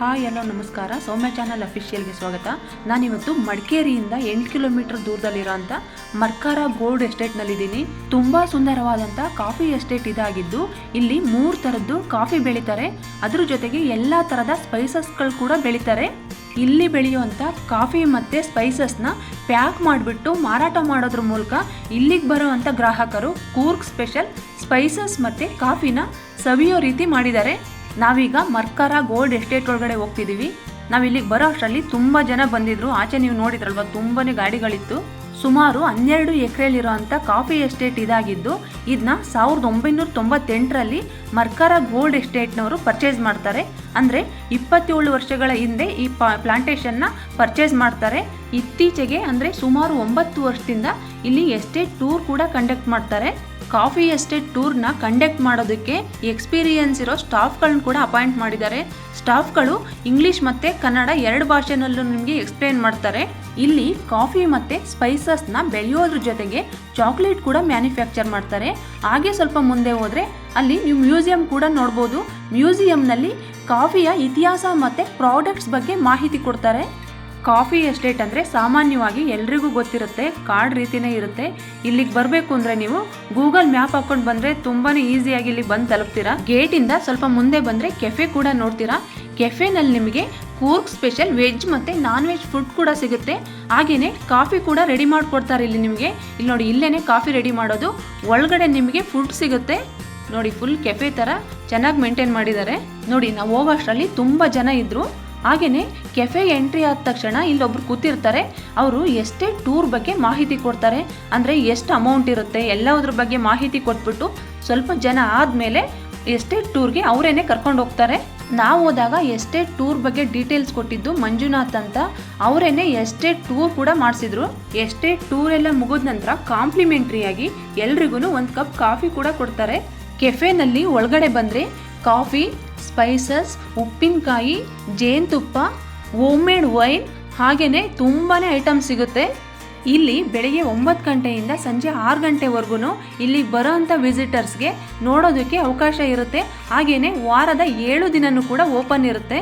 Hi ಎಲ್ಲೋ ನಮಸ್ಕಾರ. ಸೌಮ್ಯ channel ಅಫಿಷಿಯಲ್ಗೆ ಸ್ವಾಗತ. ನಾನಿವತ್ತು ಮಡಿಕೇರಿಯಿಂದ ಎಂಟು ಕಿಲೋಮೀಟರ್ ದೂರದಲ್ಲಿರೋಂಥ ಮರ್ಕಾರ ಗೋಲ್ಡ್ ಎಸ್ಟೇಟ್ನಲ್ಲಿದ್ದೀನಿ. ತುಂಬ ಸುಂದರವಾದಂಥ ಕಾಫಿ ಎಸ್ಟೇಟ್ ಇದಾಗಿದ್ದು, ಇಲ್ಲಿ ಮೂರು ಥರದ್ದು ಕಾಫಿ ಬೆಳೀತಾರೆ. ಅದ್ರ ಜೊತೆಗೆ ಎಲ್ಲ ಥರದ ಸ್ಪೈಸಸ್ಗಳು ಕೂಡ ಬೆಳೀತಾರೆ. ಇಲ್ಲಿ ಬೆಳೆಯುವಂಥ ಕಾಫಿ ಮತ್ತು ಸ್ಪೈಸಸ್ನ ಪ್ಯಾಕ್ ಮಾಡಿಬಿಟ್ಟು ಮಾರಾಟ ಮಾಡೋದ್ರ ಮೂಲಕ ಇಲ್ಲಿಗೆ ಬರುವಂಥ ಗ್ರಾಹಕರು ಕೂರ್ಗ್ ಸ್ಪೆಷಲ್ ಸ್ಪೈಸಸ್ ಮತ್ತು ಕಾಫಿನ ಸವಿಯೋ ರೀತಿ ಮಾಡಿದ್ದಾರೆ. ನಾವೀಗ ಮರ್ಕರ ಗೋಲ್ಡ್ ಎಸ್ಟೇಟ್ ಒಳಗಡೆ ಹೋಗ್ತಿದ್ದೀವಿ ನಾವು ಇಲ್ಲಿಗೆ ಬರೋ ಅಷ್ಟರಲ್ಲಿ ತುಂಬ ಜನ ಬಂದಿದ್ರು. ಆಚೆ ನೀವು ನೋಡಿದ್ರಲ್ವ, ತುಂಬನೇ ಗಾಡಿಗಳಿತ್ತು. ಸುಮಾರು ಹನ್ನೆರಡು ಎಕರೆಯಲ್ಲಿರುವಂಥ ಕಾಫಿ ಎಸ್ಟೇಟ್ ಇದಾಗಿದ್ದು ಇದನ್ನ ಸಾವಿರದ ಒಂಬೈನೂರ ತೊಂಬತ್ತೆಂಟರಲ್ಲಿ ಮರ್ಕರ ಗೋಲ್ಡ್ ಎಸ್ಟೇಟ್ನವರು ಪರ್ಚೇಸ್ ಮಾಡ್ತಾರೆ. ಅಂದರೆ ಇಪ್ಪತ್ತೇಳು ವರ್ಷಗಳ ಹಿಂದೆ ಈ ಪ, ಪ್ಲಾಂಟೇಷನ್ನ ಪರ್ಚೇಸ್ ಮಾಡ್ತಾರೆ. ಇತ್ತೀಚೆಗೆ ಅಂದರೆ ಸುಮಾರು ಒಂಬತ್ತು ವರ್ಷದಿಂದ ಇಲ್ಲಿ ಎಸ್ಟೇಟ್ ಟೂರ್ ಕೂಡ ಕಂಡಕ್ಟ್ ಮಾಡ್ತಾರೆ. ಕಾಫಿ ಎಸ್ಟೇಟ್ ಟೂರ್ನ ಕಂಡಕ್ಟ್ ಮಾಡೋದಕ್ಕೆ ಎಕ್ಸ್ಪೀರಿಯನ್ಸ್ ಇರೋ ಸ್ಟಾಫ್ಗಳನ್ನ ಕೂಡ ಅಪಾಯಿಂಟ್ ಮಾಡಿದ್ದಾರೆ. ಸ್ಟಾಫ್ಗಳು ಇಂಗ್ಲಿಷ್ ಮತ್ತು ಕನ್ನಡ ಎರಡು ಭಾಷೆನಲ್ಲೂ ನಿಮಗೆ ಎಕ್ಸ್ಪ್ಲೇನ್ ಮಾಡ್ತಾರೆ. ಇಲ್ಲಿ ಕಾಫಿ ಮತ್ತು ಸ್ಪೈಸಸ್ನ ಬೆಳೆಯೋದ್ರ ಜೊತೆಗೆ ಚಾಕ್ಲೇಟ್ ಕೂಡ ಮ್ಯಾನುಫ್ಯಾಕ್ಚರ್ ಮಾಡ್ತಾರೆ. ಹಾಗೆ ಸ್ವಲ್ಪ ಮುಂದೆ ಹೋದರೆ ಅಲ್ಲಿ ನೀವು ಮ್ಯೂಸಿಯಂ ಕೂಡ ನೋಡ್ಬೋದು. ಮ್ಯೂಸಿಯಂನಲ್ಲಿ ಕಾಫಿಯ ಇತಿಹಾಸ ಮತ್ತು ಪ್ರಾಡಕ್ಟ್ಸ್ ಬಗ್ಗೆ ಮಾಹಿತಿ ಕೊಡ್ತಾರೆ. ಕಾಫಿ ಎಸ್ಟೇಟ್ ಅಂದರೆ ಸಾಮಾನ್ಯವಾಗಿ ಎಲ್ರಿಗೂ ಗೊತ್ತಿರುತ್ತೆ, ಕಾರ್ಡ್ ರೀತಿನೇ ಇರುತ್ತೆ. ಇಲ್ಲಿಗೆ ಬರಬೇಕು ಅಂದರೆ ನೀವು ಗೂಗಲ್ ಮ್ಯಾಪ್ ಹಾಕೊಂಡು ಬಂದರೆ ತುಂಬಾ ಈಸಿಯಾಗಿ ಇಲ್ಲಿಗೆ ಬಂದು ತಲುಪ್ತೀರಾ? ಗೇಟಿಂದ ಸ್ವಲ್ಪ ಮುಂದೆ ಬಂದರೆ ಕೆಫೆ ಕೂಡ ನೋಡ್ತೀರಾ? ಕೆಫೆನಲ್ಲಿ ನಿಮಗೆ ಕೂರ್ಗ್ ಸ್ಪೆಷಲ್ ವೆಜ್ ಮತ್ತು ನಾನ್ ವೆಜ್ ಫುಡ್ ಕೂಡ ಸಿಗುತ್ತೆ. ಹಾಗೆಯೇ ಕಾಫಿ ಕೂಡ ರೆಡಿ ಮಾಡಿಕೊಡ್ತಾರೆ ಇಲ್ಲಿ ನಿಮಗೆ. ಇಲ್ಲಿ ನೋಡಿ ಇಲ್ಲೇ ಕಾಫಿ ರೆಡಿ ಮಾಡೋದು. ಒಳಗಡೆ ನಿಮಗೆ ಫುಡ್ ಸಿಗುತ್ತೆ. ನೋಡಿ, ಫುಲ್ ಕೆಫೆ ಥರ ಚೆನ್ನಾಗಿ ಮೇಂಟೈನ್ ಮಾಡಿದ್ದಾರೆ. ನೋಡಿ, ನಾವು ಹೋಗೋಷ್ಟರಲ್ಲಿ ತುಂಬ ಜನ ಇದ್ದರು ಹಾಗೆಯೇ ಕೆಫೆ ಎಂಟ್ರಿ ಆದ ತಕ್ಷಣ ಇಲ್ಲೊಬ್ರು ಕೂತಿರ್ತಾರೆ, ಅವರು ಎಷ್ಟೇ ಟೂರ್ ಬಗ್ಗೆ ಮಾಹಿತಿ ಕೊಡ್ತಾರೆ, ಅಂದರೆ ಎಷ್ಟು ಅಮೌಂಟ್ ಇರುತ್ತೆ ಎಲ್ಲದ್ರ ಬಗ್ಗೆ ಮಾಹಿತಿ ಕೊಟ್ಬಿಟ್ಟು ಸ್ವಲ್ಪ ಜನ ಆದಮೇಲೆ ಎಸ್ಟೇಟ್ ಟೂರ್ಗೆ ಅವರೇನೆ ಕರ್ಕೊಂಡು ಹೋಗ್ತಾರೆ. ನಾವು ಹೋದಾಗ ಎಸ್ಟೇಟ್ ಟೂರ್ ಬಗ್ಗೆ ಡೀಟೇಲ್ಸ್ ಕೊಟ್ಟಿದ್ದು ಮಂಜುನಾಥ್ ಅಂತ, ಅವರೇನೆ ಎಸ್ಟೇಟ್ ಟೂರ್ ಕೂಡ ಮಾಡಿಸಿದ್ರು ಎಸ್ಟೇಟ್ ಟೂರ್ ಎಲ್ಲ ಮುಗಿದ ನಂತರ ಕಾಂಪ್ಲಿಮೆಂಟ್ರಿಯಾಗಿ ಎಲ್ರಿಗೂ ಒಂದು ಕಪ್ ಕಾಫಿ ಕೂಡ ಕೊಡ್ತಾರೆ. ಕೆಫೆನಲ್ಲಿ ಒಳಗಡೆ ಬಂದರೆ ಕಾಫಿ ಸ್ಪೈಸಸ್ ಉಪ್ಪಿನಕಾಯಿ, ಜೇನುತುಪ್ಪ ಮೇಡ್ ವೈನ್ ಹಾಗೆಯೇ ತುಂಬಾ ಐಟಮ್ ಸಿಗುತ್ತೆ. ಇಲ್ಲಿ ಬೆಳಗ್ಗೆ ಒಂಬತ್ತು ಗಂಟೆಯಿಂದ ಸಂಜೆ ಆರು ಗಂಟೆವರೆಗೂ ಇಲ್ಲಿ ಬರೋಂಥ ವಿಸಿಟರ್ಸ್ಗೆ ನೋಡೋದಕ್ಕೆ ಅವಕಾಶ ಇರುತ್ತೆ. ಹಾಗೆಯೇ ವಾರದ ಏಳು ದಿನನೂ ಕೂಡ ಓಪನ್ ಇರುತ್ತೆ.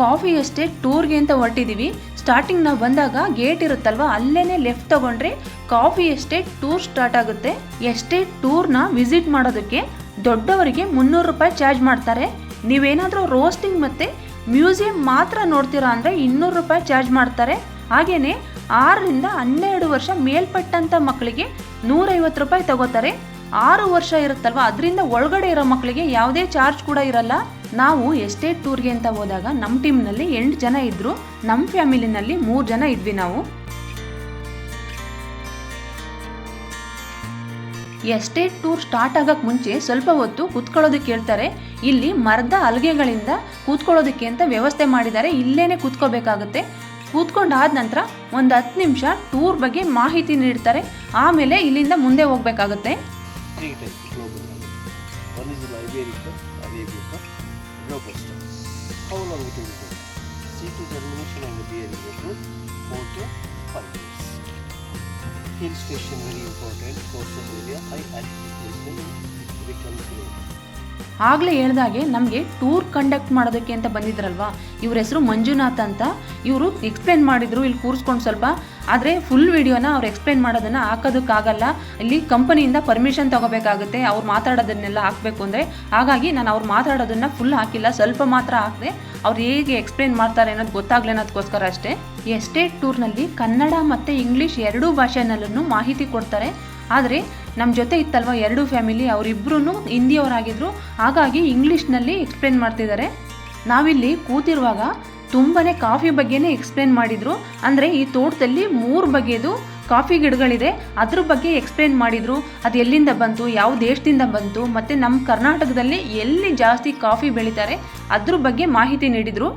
ಕಾಫಿ ಅಷ್ಟೇ ಟೂರ್ಗೆ ಅಂತ ಹೊರಟಿದ್ದೀವಿ ಸ್ಟಾರ್ಟಿಂಗ್ ನಾವು ಬಂದಾಗ ಗೇಟ್ ಇರುತ್ತಲ್ವ ಅಲ್ಲೇ ಲೆಫ್ಟ್ ತಗೊಂಡ್ರೆ ಕಾಫಿ ಎಸ್ಟೇಟ್ ಟೂರ್ ಸ್ಟಾರ್ಟ್ ಆಗುತ್ತೆ. ಎಸ್ಟೇಟ್ ಟೂರ್ನ ವಿಸಿಟ್ ಮಾಡೋದಕ್ಕೆ ದೊಡ್ಡವರಿಗೆ ಮುನ್ನೂರು ರೂಪಾಯಿ ಚಾರ್ಜ್ ಮಾಡ್ತಾರೆ. ನೀವೇನಾದರೂ ರೋಸ್ಟಿಂಗ್ ಮತ್ತು ಮ್ಯೂಸಿಯಂ ಮಾತ್ರ ನೋಡ್ತೀರಾ ಅಂದರೆ ಇನ್ನೂರು ರೂಪಾಯಿ ಚಾರ್ಜ್ ಮಾಡ್ತಾರೆ. ಹಾಗೆಯೇ ಆರರಿಂದ ಹನ್ನೆರಡು ವರ್ಷ ಮೇಲ್ಪಟ್ಟಂಥ ಮಕ್ಕಳಿಗೆ ನೂರೈವತ್ತು ರೂಪಾಯಿ ತಗೋತಾರೆ. ಆರು ವರ್ಷ ಇರುತ್ತಲ್ವ, ಅದರಿಂದ ಒಳಗಡೆ ಇರೋ ಮಕ್ಕಳಿಗೆ ಯಾವುದೇ ಚಾರ್ಜ್ ಕೂಡ ಇರಲ್ಲ. ನಾವು ಎಸ್ಟೇಟ್ ಟೂರ್ಗೆ ಅಂತ ಹೋದಾಗ ನಮ್ಮ ಟೀಮ್ನಲ್ಲಿ ಎಂಟು ಜನ ಇದ್ದರು ನಮ್ಮ ಫ್ಯಾಮಿಲಿನಲ್ಲಿ ಮೂರು ಜನ ಇದ್ವಿ ನಾವು. ಎಸ್ಟೇಟ್ ಟೂರ್ ಸ್ಟಾರ್ಟ್ ಆಗೋಕ್ಕೆ ಮುಂಚೆ ಸ್ವಲ್ಪ ಹೊತ್ತು ಕೂತ್ಕೊಳ್ಳೋದಕ್ಕೆ ಹೇಳ್ತಾರೆ ಇಲ್ಲಿ ಮರದ ಅಲ್ಗೆಗಳಿಂದ ಕೂತ್ಕೊಳ್ಳೋದಕ್ಕೆ ಅಂತ ವ್ಯವಸ್ಥೆ ಮಾಡಿದ್ದಾರೆ. ಇಲ್ಲೇ ಕೂತ್ಕೋಬೇಕಾಗುತ್ತೆ. ಕೂತ್ಕೊಂಡಾದ ನಂತರ ಒಂದು ಹತ್ತು ನಿಮಿಷ ಟೂರ್ ಬಗ್ಗೆ ಮಾಹಿತಿ ನೀಡ್ತಾರೆ. ಆಮೇಲೆ ಇಲ್ಲಿಂದ ಮುಂದೆ ಹೋಗಬೇಕಾಗುತ್ತೆ. Robusta. How long it will go? C2 germination and the is good, 4 to 5 years. Hill station very important, coastal area, high altitude station, becomes low. ಆಗಲೇ ಹೇಳ್ದಾಗೆ ನಮಗೆ ಟೂರ್ ಕಂಡಕ್ಟ್ ಮಾಡೋದಕ್ಕೆ ಅಂತ ಬಂದಿದ್ರಲ್ವಾ? ಇವ್ರ ಹೆಸರು ಮಂಜುನಾಥ್ ಅಂತ. ಇವರು ಎಕ್ಸ್ಪ್ಲೇನ್ ಮಾಡಿದ್ರು, ಇಲ್ಲಿ ಕೂರಿಸ್ಕೊಂಡು ಸ್ವಲ್ಪ. ಆದರೆ ಫುಲ್ ವಿಡಿಯೋನ ಅವ್ರು ಎಕ್ಸ್ಪ್ಲೇನ್ ಮಾಡೋದನ್ನು ಹಾಕೋದಕ್ಕಾಗಲ್ಲ. ಇಲ್ಲಿ ಕಂಪನಿಯಿಂದ ಪರ್ಮಿಷನ್ ತಗೋಬೇಕಾಗುತ್ತೆ. ಅವ್ರು ಮಾತಾಡೋದನ್ನೆಲ್ಲ ಹಾಕಬೇಕು ಅಂದರೆ. ಹಾಗಾಗಿ ನಾನು ಅವ್ರು ಮಾತಾಡೋದನ್ನು ಫುಲ್ ಹಾಕಿಲ್ಲ. ಸ್ವಲ್ಪ ಮಾತ್ರ ಹಾಕಿದೆ ಅವ್ರು ಹೇಗೆ ಎಕ್ಸ್ಪ್ಲೇನ್ ಮಾಡ್ತಾರೆ ಅನ್ನೋದು ಗೊತ್ತಾಗಲಿ ಅನ್ನೋದಕ್ಕೋಸ್ಕರ ಅಷ್ಟೇ. ಎಸ್ಟೇಟ್ ಟೂರ್ನಲ್ಲಿ ಕನ್ನಡ ಮತ್ತು ಇಂಗ್ಲೀಷ್ ಎರಡೂ ಭಾಷೆನಲ್ಲೂ ಮಾಹಿತಿ ಕೊಡ್ತಾರೆ. ಆದರೆ ನಮ್ಮ ಜೊತೆ ಇತ್ತಲ್ವ ಎರಡು ಫ್ಯಾಮಿಲಿ ಅವರಿಬ್ಬರೂ ಹಿಂದಿಯವರಾಗಿದ್ದರು ಹಾಗಾಗಿ ಇಂಗ್ಲೀಷ್ನಲ್ಲಿ ಎಕ್ಸ್ಪ್ಲೇನ್ ಮಾಡ್ತಿದ್ದಾರೆ. ನಾವಿಲ್ಲಿ ಕೂತಿರುವಾಗ ತುಂಬಾ ಕಾಫಿ ಬಗ್ಗೆನೇ ಎಕ್ಸ್ಪ್ಲೇನ್ ಮಾಡಿದರು. ಅಂದರೆ ಈ ತೋಟದಲ್ಲಿ ಮೂರು ಬಗೆಯದು ಕಾಫಿ ಗಿಡಗಳಿದೆ. ಅದ್ರ ಬಗ್ಗೆ ಎಕ್ಸ್ಪ್ಲೇನ್ ಮಾಡಿದರು. ಅದು ಎಲ್ಲಿಂದ ಬಂತು ಯಾವ ದೇಶದಿಂದ ಬಂತು, ಮತ್ತು ನಮ್ಮ ಕರ್ನಾಟಕದಲ್ಲಿ ಎಲ್ಲಿ ಜಾಸ್ತಿ ಕಾಫಿ ಬೆಳೀತಾರೆ, ಅದ್ರ ಬಗ್ಗೆ ಮಾಹಿತಿ ನೀಡಿದರು.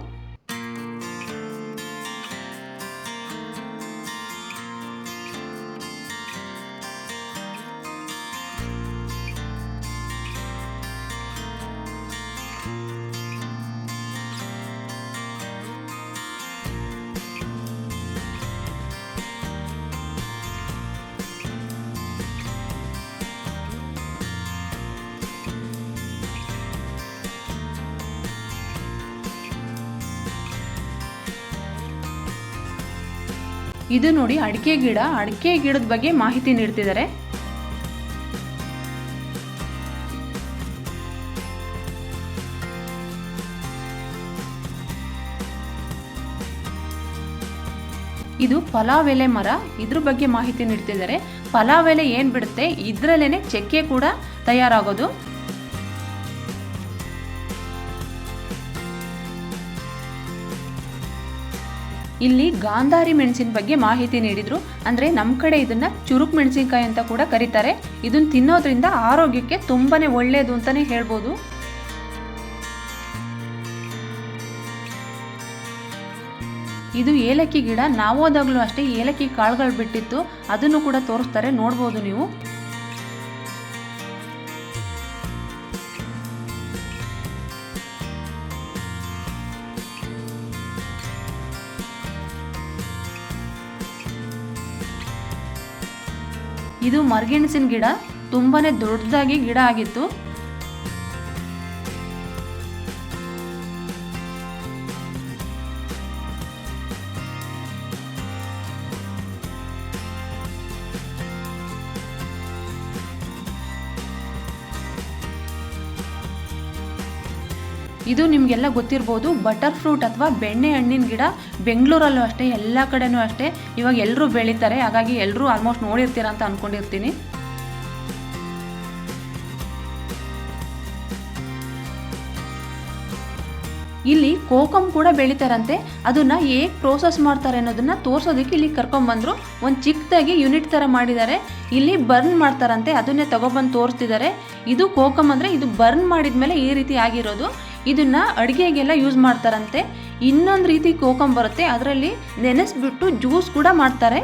ಇದು ನೋಡಿ ಅಡಿಕೆ ಗಿಡ. ಅಡಿಕೆ ಗಿಡದ ಬಗ್ಗೆ ಮಾಹಿತಿ ನೀಡ್ತಿದ್ದಾರೆ. ಇದು ಪಲಾವ್ ಎಲೆ ಮರ. ಇದ್ರ ಬಗ್ಗೆ ಮಾಹಿತಿ ನೀಡ್ತಿದ್ದಾರೆ. ಪಲಾವ್ ಎಲೆ ಏನು ಬಿಡುತ್ತೆ? ಇದ್ರಲ್ಲೇನೆ ಚಕ್ಕೆ ಕೂಡ ತಯಾರಾಗೋದು. ಇಲ್ಲಿ ಗಾಂಧಾರಿ ಮೆಣಸಿನ ಬಗ್ಗೆ ಮಾಹಿತಿ ನೀಡಿದ್ರು. ಅಂದರೆ ನಮ್ಮ ಕಡೆ ಇದನ್ನ ಚುರುಕ್ ಮೆಣಸಿನಕಾಯಿ ಅಂತ ಕೂಡ ಕರೀತಾರೆ. ಇದನ್ನ ತಿನ್ನೋದ್ರಿಂದ ಆರೋಗ್ಯಕ್ಕೆ ತುಂಬಾನೇ ಒಳ್ಳೆಯದು ಅಂತಾನೆ ಹೇಳ್ಬೋದು. ಇದು ಏಲಕ್ಕಿ ಗಿಡ ನಾವೋದಾಗ್ಲೂ ಅಷ್ಟೇ ಏಲಕ್ಕಿ ಕಾಳುಗಳು ಬಿಟ್ಟಿತ್ತು. ಅದನ್ನು ಕೂಡ ತೋರಿಸ್ತಾರೆ, ನೋಡ್ಬೋದು ನೀವು. ಇದು ಮರ್ಗೆಣಸಿನ ಗಿಡ ತುಂಬಾನೇ ದೊಡ್ಡದಾಗಿ ಗಿಡ ಆಗಿತ್ತು. ಇದು ನಿಮಗೆಲ್ಲ ಗೊತ್ತಿರ್ಬೋದು ಬಟರ್ ಫ್ರೂಟ್ ಅಥವಾ ಬೆಣ್ಣೆ ಹಣ್ಣಿನ ಗಿಡ ಬೆಂಗಳೂರಲ್ಲೂ ಅಷ್ಟೇ, ಎಲ್ಲ ಕಡೆನೂ ಅಷ್ಟೇ, ಇವಾಗ ಎಲ್ಲರೂ ಬೆಳೀತಾರೆ, ಹಾಗಾಗಿ ಎಲ್ಲರೂ ಆಲ್ಮೋಸ್ಟ್ ನೋಡಿರ್ತೀರ ಅಂತ ಅಂದ್ಕೊಂಡಿರ್ತೀನಿ ಇಲ್ಲಿ ಕೋಕಮ್ ಕೂಡ ಬೆಳೀತಾರಂತೆ, ಅದನ್ನ ಹೇಗೆ ಪ್ರೋಸೆಸ್ ಮಾಡ್ತಾರೆ ಅನ್ನೋದನ್ನ ತೋರ್ಸೋದಕ್ಕೆ ಇಲ್ಲಿ ಕರ್ಕೊಂಡ್ಬಂದ್ರು ಒಂದು ಚಿಕ್ಕದಾಗಿ ಯೂನಿಟ್ ಥರ ಮಾಡಿದ್ದಾರೆ, ಇಲ್ಲಿ ಬರ್ನ್ ಮಾಡ್ತಾರಂತೆ, ಅದನ್ನೇ ತಗೊಬಂದು ತೋರಿಸ್ತಿದ್ದಾರೆ. ಇದು ಕೋಕಮ್ ಅಂದರೆ ಇದು ಬರ್ನ್ ಮಾಡಿದ ಮೇಲೆ ಈ ರೀತಿ ಆಗಿರೋದು. ಇದನ್ನ ಅಡುಗೆಗೆಲ್ಲ ಯೂಸ್ ಮಾಡ್ತಾರಂತೆ. ಇನ್ನೊಂದು ರೀತಿ ಕೋಕಂ ಬರುತ್ತೆ. ಅದರಲ್ಲಿ ನೆನೆಸ್ಬಿಟ್ಟು ಜ್ಯೂಸ್ ಕೂಡ ಮಾಡ್ತಾರೆ.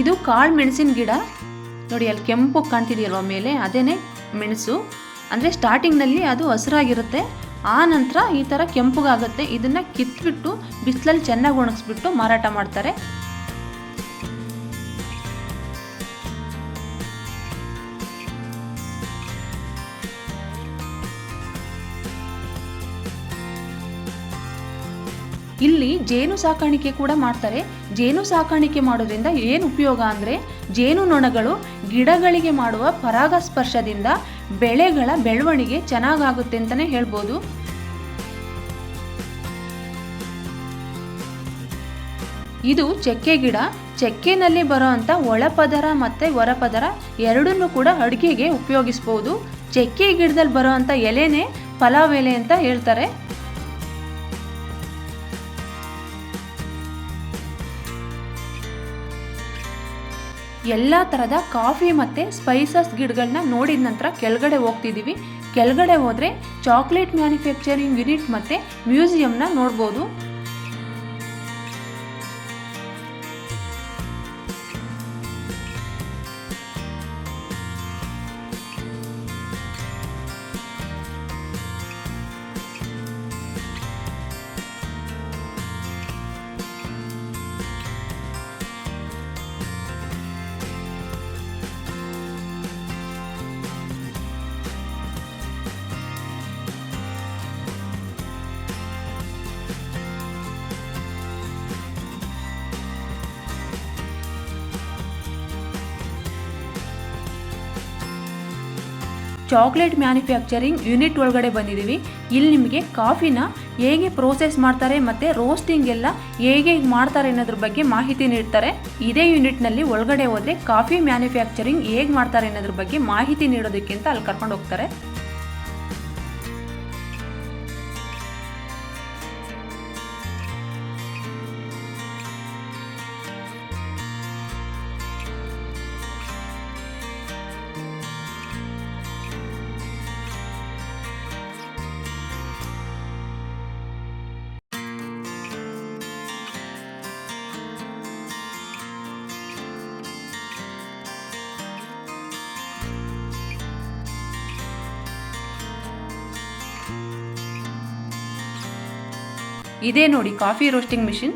ಇದು ಕಾಳು ಮೆಣಸಿನ ಗಿಡ. ನೋಡಿ, ಅಲ್ಲಿ ಕೆಂಪು ಕಾಣ್ತಿದೆಯಲ್ವ ಮೇಲೆ? ಅದೇನೆ ಮೆಣಸು. ಅಂದರೆ ಸ್ಟಾರ್ಟಿಂಗ್ನಲ್ಲಿ ಅದು ಹಸಿರಾಗಿರುತ್ತೆ. ಆ ನಂತರ ಈ ಥರ ಕೆಂಪುಗಾಗುತ್ತೆ. ಇದನ್ನು ಕಿತ್ಬಿಟ್ಟು ಬಿಸಿಲಲ್ಲಿ ಚೆನ್ನಾಗಿ ಒಣಗಿಸ್ಬಿಟ್ಟು ಮಾರಾಟ ಮಾಡ್ತಾರೆ. ಇಲ್ಲಿ ಜೇನು ಸಾಕಾಣಿಕೆ ಕೂಡ ಮಾಡ್ತಾರೆ. ಜೇನು ಸಾಕಾಣಿಕೆ ಮಾಡೋದ್ರಿಂದ ಏನು ಉಪಯೋಗ ಅಂದರೆ ಜೇನು ನೊಣಗಳು ಗಿಡಗಳಿಗೆ ಮಾಡುವ ಪರಾಗಸ್ಪರ್ಶದಿಂದ ಬೆಳೆಗಳ ಬೆಳವಣಿಗೆ ಚೆನ್ನಾಗಾಗುತ್ತೆ ಅಂತಲೇ ಹೇಳ್ಬೋದು. ಇದು ಚೆಕ್ಕೆ ಗಿಡ. ಚಕ್ಕೆನಲ್ಲಿ ಬರೋವಂಥ ಒಳಪದರ ಮತ್ತು ಹೊರಪದರ ಎರಡನ್ನೂ ಕೂಡ ಅಡುಗೆಗೆ ಉಪಯೋಗಿಸ್ಬೋದು. ಚೆಕ್ಕೆ ಗಿಡದಲ್ಲಿ ಬರೋವಂಥ ಎಲೆನೇ ಪಲಾವ್ ಎಲೆ ಅಂತ ಹೇಳ್ತಾರೆ. ಎಲ್ಲ ಥರದ ಕಾಫಿ ಮತ್ತು ಸ್ಪೈಸಸ್ ಗಿಡಗಳನ್ನ ನೋಡಿದ ನಂತರ ಕೆಳಗಡೆ ಹೋಗ್ತಿದ್ದೀವಿ ಕೆಳಗಡೆ ಹೋದರೆ ಚಾಕ್ಲೇಟ್ ಮ್ಯಾನುಫ್ಯಾಕ್ಚರಿಂಗ್ ಯೂನಿಟ್ ಮತ್ತು ಮ್ಯೂಸಿಯಂನ ನೋಡ್ಬೋದು. ಚಾಕ್ಲೇಟ್ ಮ್ಯಾನುಫ್ಯಾಕ್ಚರಿಂಗ್ ಯೂನಿಟ್ ಒಳಗಡೆ ಬಂದಿದ್ದೀವಿ. ಇಲ್ಲಿ ನಿಮಗೆ ಕಾಫಿನ ಹೇಗೆ ಪ್ರೋಸೆಸ್ ಮಾಡ್ತಾರೆ ಮತ್ತು ರೋಸ್ಟಿಂಗ್ ಎಲ್ಲ ಹೇಗೆ ಮಾಡ್ತಾರೆ ಅನ್ನೋದ್ರ ಬಗ್ಗೆ ಮಾಹಿತಿ ನೀಡ್ತಾರೆ. ಇದೇ ಯೂನಿಟ್ನಲ್ಲಿ ಒಳಗಡೆ ಹೋದರೆ ಕಾಫಿ ಮ್ಯಾನುಫ್ಯಾಕ್ಚರಿಂಗ್ ಹೇಗೆ ಮಾಡ್ತಾರೆ ಅನ್ನೋದ್ರ ಬಗ್ಗೆ ಮಾಹಿತಿ ನೀಡೋದಕ್ಕೆ ಅಂತ ಅಲ್ಲಿ ಕರ್ಕೊಂಡು ಹೋಗ್ತಾರೆ. Powder, ನೋಡಿ ಕಾಫಿ ರೋಸ್ಟಿಂಗ್ ಮಿಷಿನ್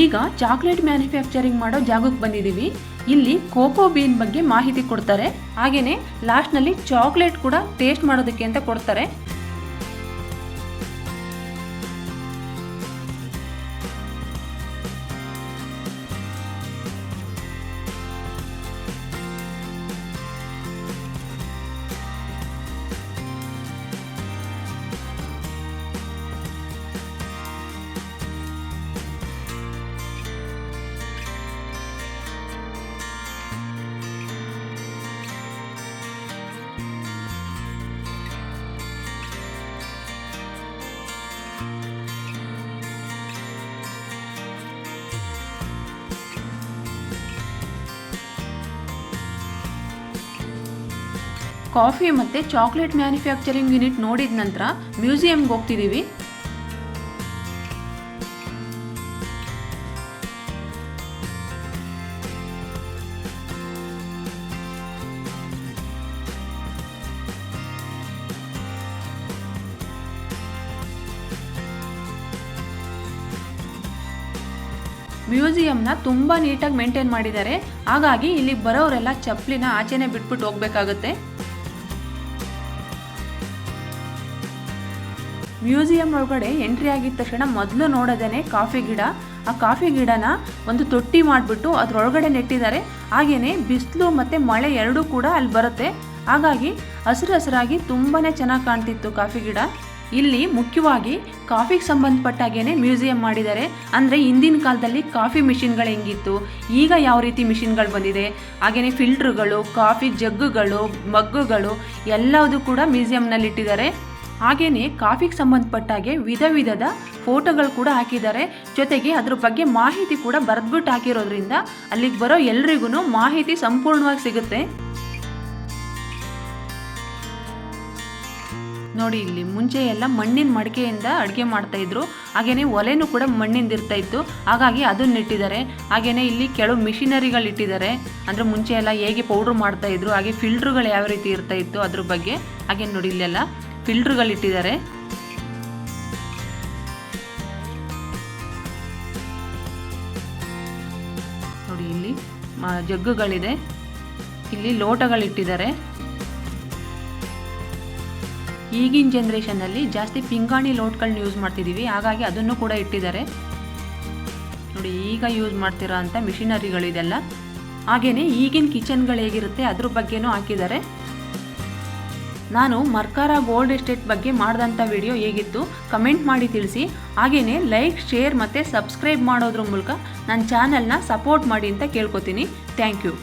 ಈಗ ಚಾಕ್ಲೇಟ್ ಮ್ಯಾನುಫ್ಯಾಕ್ಚರಿಂಗ್ ಮಾಡೋ ಜಾಗಕ್ಕೆ ಬಂದಿದ್ದೀವಿ. ಇಲ್ಲಿ ಕೋಕೋ ಬೀನ್ ಬಗ್ಗೆ ಮಾಹಿತಿ ಕೊಡ್ತಾರೆ. ಹಾಗೆಯೇ ಲಾಸ್ಟ್ನಲ್ಲಿ ಚಾಕ್ಲೇಟ್ ಕೂಡ ಟೇಸ್ಟ್ ಮಾಡೋದಕ್ಕೆ ಅಂತ ಕೊಡ್ತಾರೆ. ಕಾಫಿ ಮತ್ತು ಚಾಕ್ಲೇಟ್ ಮ್ಯಾನುಫ್ಯಾಕ್ಚರಿಂಗ್ ಯೂನಿಟ್ ನೋಡಿದ ನಂತರ ಮ್ಯೂಸಿಯಂಗೆ ಹೋಗ್ತಿದ್ದೀವಿ ಮ್ಯೂಸಿಯಂನ ತುಂಬ ನೀಟಾಗಿ ಮೇಂಟೈನ್ ಮಾಡಿದ್ದಾರೆ. ಹಾಗಾಗಿ ಇಲ್ಲಿ ಬರೋರೆಲ್ಲ ಚಪ್ಪಲಿನ ಆಚೆನೆ ಬಿಟ್ಬಿಟ್ಟು ಹೋಗ್ಬೇಕಾಗುತ್ತೆ. ಮ್ಯೂಸಿಯಂ ಒಳಗಡೆ ಎಂಟ್ರಿ ಆಗಿದ ತಕ್ಷಣ ಮೊದಲು ನೋಡೋದೇನೆ ಕಾಫಿ ಗಿಡ. ಆ ಕಾಫಿ ಗಿಡನ ಒಂದು ತೊಟ್ಟಿ ಮಾಡಿಬಿಟ್ಟು ಅದರೊಳಗಡೆ ನೆಟ್ಟಿದ್ದಾರೆ. ಹಾಗೆಯೇ ಬಿಸಿಲು ಮತ್ತು ಮಳೆ ಎರಡೂ ಕೂಡ ಅಲ್ಲಿ ಬರುತ್ತೆ. ಹಾಗಾಗಿ ಹಸಿರು ಹಸಿರಾಗಿ ತುಂಬಾ ಚೆನ್ನಾಗಿ ಕಾಣ್ತಿತ್ತು ಕಾಫಿ ಗಿಡ. ಇಲ್ಲಿ ಮುಖ್ಯವಾಗಿ ಕಾಫಿಗೆ ಸಂಬಂಧಪಟ್ಟಾಗೇನೆ ಮ್ಯೂಸಿಯಂ ಮಾಡಿದ್ದಾರೆ. ಅಂದರೆ ಹಿಂದಿನ ಕಾಲದಲ್ಲಿ ಕಾಫಿ ಮಿಷಿನ್ಗಳು ಹೆಂಗಿತ್ತು, ಈಗ ಯಾವ ರೀತಿ ಮಿಷಿನ್ಗಳು ಬಂದಿದೆ. ಹಾಗೆಯೇ ಫಿಲ್ಟ್ರುಗಳು, ಕಾಫಿ ಜಗ್ಗುಗಳು, ಮಗ್ಗುಗಳು ಎಲ್ಲದೂ ಕೂಡ ಮ್ಯೂಸಿಯಂನಲ್ಲಿ ಇಟ್ಟಿದ್ದಾರೆ ಹಾಗೆಯೇ ಕಾಫಿಗೆ ಸಂಬಂಧಪಟ್ಟಾಗೆ ವಿಧ ವಿಧದ ಫೋಟೋಗಳು ಕೂಡ ಹಾಕಿದ್ದಾರೆ. ಜೊತೆಗೆ ಅದ್ರ ಬಗ್ಗೆ ಮಾಹಿತಿ ಕೂಡ ಬರೆದ್ಬಿಟ್ಟು ಹಾಕಿರೋದ್ರಿಂದ ಅಲ್ಲಿಗೆ ಬರೋ ಎಲ್ರಿಗೂ ಮಾಹಿತಿ ಸಂಪೂರ್ಣವಾಗಿ ಸಿಗುತ್ತೆ. ನೋಡಿ, ಇಲ್ಲಿ ಮುಂಚೆ ಎಲ್ಲ ಮಣ್ಣಿನ ಮಡಿಕೆಯಿಂದ ಅಡುಗೆ ಮಾಡ್ತಾ ಇದ್ರು. ಹಾಗೇನೆ ಒಲೆನೂ ಕೂಡ ಮಣ್ಣಿಂದ ಇರ್ತಾ ಇತ್ತು. ಹಾಗಾಗಿ ಅದನ್ನ ಇಟ್ಟಿದ್ದಾರೆ. ಹಾಗೇನೆ ಇಲ್ಲಿ ಕೆಲವು ಮಿಷಿನರಿಗಳು ಇಟ್ಟಿದ್ದಾರೆ. ಅಂದ್ರೆ ಮುಂಚೆ ಎಲ್ಲ ಹೇಗೆ ಪೌಡರ್ ಮಾಡ್ತಾ ಇದ್ರು, ಹಾಗೆ ಫಿಲ್ಟ್ರುಗಳು ಯಾವ ರೀತಿ ಇರ್ತಾ ಇತ್ತು ಅದ್ರ ಬಗ್ಗೆ. ಹಾಗೆ ನೋಡಿ ಇಲ್ಲೆಲ್ಲ. ಫಿಲ್ಟ್ರುಗಳು ಇಟ್ಟಿದ್ದಾರೆ ನೋಡಿ ಇಲ್ಲಿ ಜಗ್ಗುಗಳಿದೆ. ಇಲ್ಲಿ ಲೋಟಗಳಿಟ್ಟಿದ್ದಾರೆ. ಈಗಿನ ಜನ್ರೇಷನ್ನಲ್ಲಿ ಜಾಸ್ತಿ ಪಿಂಗಾಣಿ ಲೋಟ್ಗಳನ್ನ ಯೂಸ್ ಮಾಡ್ತಿದ್ದೀವಿ, ಹಾಗಾಗಿ ಅದನ್ನು ಕೂಡ ಇಟ್ಟಿದ್ದಾರೆ. ನೋಡಿ ಈಗ ಯೂಸ್ ಮಾಡ್ತಿರೋ ಅಂಥ ಮಿಷಿನರಿಗಳಿದೆಲ್ಲ. ಹಾಗೆಯೇ ಈಗಿನ ಕಿಚನ್ಗಳು ಹೇಗಿರುತ್ತೆ ಅದ್ರ ಬಗ್ಗೆನೂ ಹಾಕಿದ್ದಾರೆ. ನಾನು ಮರ್ಕಾರ ಗೋಲ್ಡ್ ಎಸ್ಟೇಟ್ ಬಗ್ಗೆ ಮಾಡಿದಂಥ ವಿಡಿಯೋ ಹೇಗಿತ್ತು ಕಮೆಂಟ್ ಮಾಡಿ ತಿಳಿಸಿ. ಹಾಗೆಯೇ ಲೈಕ್, ಶೇರ್ ಮತ್ತು ಸಬ್ಸ್ಕ್ರೈಬ್ ಮಾಡೋದ್ರ ಮೂಲಕ ನನ್ನ ಚಾನಲ್ನ ಸಪೋರ್ಟ್ ಮಾಡಿ ಅಂತ ಕೇಳ್ಕೊತೀನಿ. Thank you.